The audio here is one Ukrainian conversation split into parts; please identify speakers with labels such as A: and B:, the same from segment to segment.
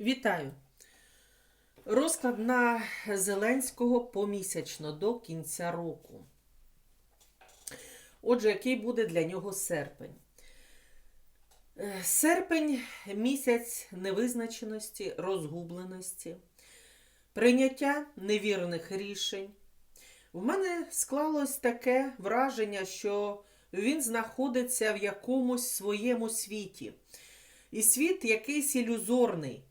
A: Вітаю! Розклад на Зеленського помісячно до кінця року. Отже, який буде для нього серпень? Е, Серпень місяць невизначеності, розгубленості, прийняття невірних рішень. В мене склалось таке враження, що він знаходиться в якомусь своєму світі. І світ якийсь ілюзорний.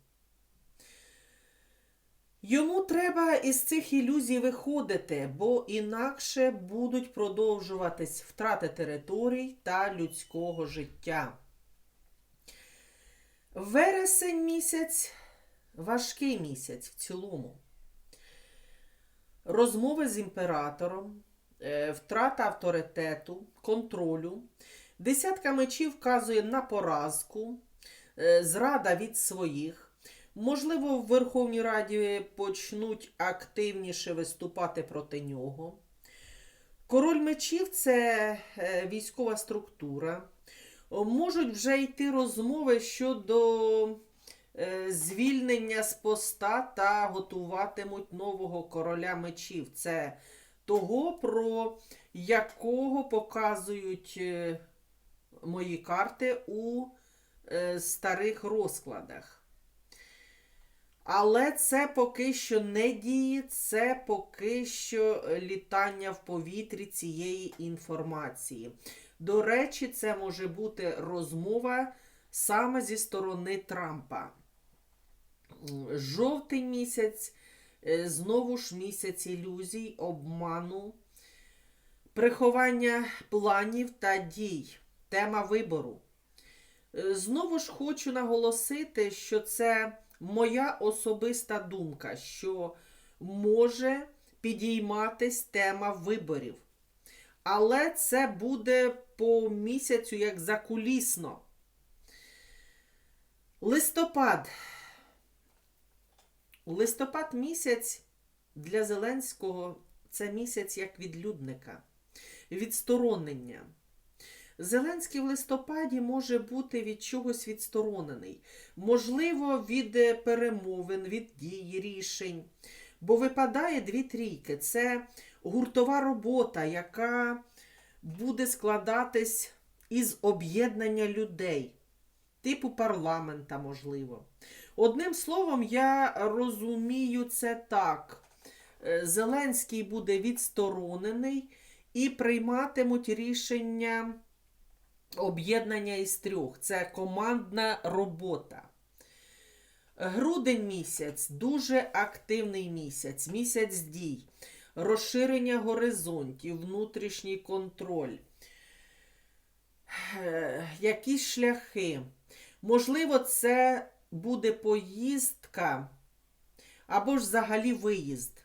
A: Йому треба із цих ілюзій виходити, бо інакше будуть продовжуватись втрати територій та людського життя. Вересень місяць важкий місяць в цілому. Розмови з імператором, е, втрата авторитету, контролю. Десятка мечів вказує на поразку, е, зрада від своїх. Можливо, в Верховній Раді почнуть активніше виступати проти нього. Король мечів це е, військова структура. Можуть вже йти розмови щодо е, звільнення з поста та готуватимуть нового короля мечів. Це того, про якого показують е, мої карти у старих розкладах. Але це поки що не діє, це поки що літання в повітрі цієї інформації. До речі, це може бути розмова саме зі сторони Трампа. Жовтий місяць, е, знову ж місяць ілюзій, обману, приховання планів та дій, тема вибору. Е, Знову ж хочу наголосити, що це моя особиста думка, що може підійматись тема виборів. Але це буде по місяцю як закулісно. Листопад. Листопад місяць для Зеленського це місяць як відлюдника, відсторонення. Зеленський в листопаді може бути від чогось відсторонений, можливо, від е, перемовин, від дій, рішень. Бо випадає дві трійки. Це гуртова робота, яка буде складатись із об'єднання людей, типу парламента, можливо. Одним словом, я розумію це так. Е, Зеленський буде відсторонений і прийматимуть рішення об'єднання із трьох. Це командна робота. Грудень місяць дуже активний місяць, місяць дій, розширення горизонтів, внутрішній контроль, Е, якісь шляхи. Можливо, це буде поїздка або ж взагалі виїзд.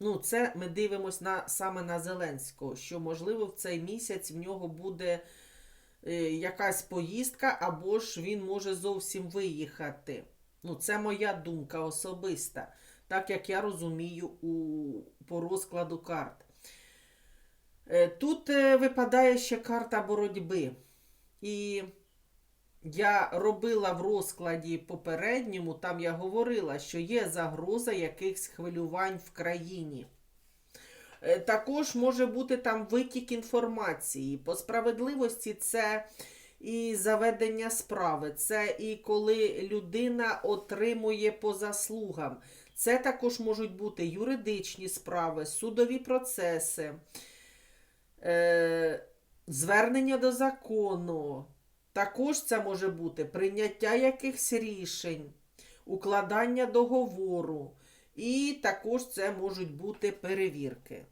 A: Ну, це ми дивимося на, саме на Зеленського, що, можливо, в цей місяць в нього буде е, якась поїздка, або ж він може зовсім виїхати. Ну, це моя думка особиста, так як я розумію у, по розкладу карт. Е, Тут е, випадає ще карта боротьби. І я робила в розкладі попередньому, там я говорила, що є загроза якихось хвилювань в країні. Е, Також може бути там витік інформації. По справедливості це і заведення справи, це і коли людина отримує по заслугам. Це також можуть бути юридичні справи, судові процеси, е, звернення до закону. Також це може бути прийняття якихось рішень, укладання договору, і також це можуть бути перевірки.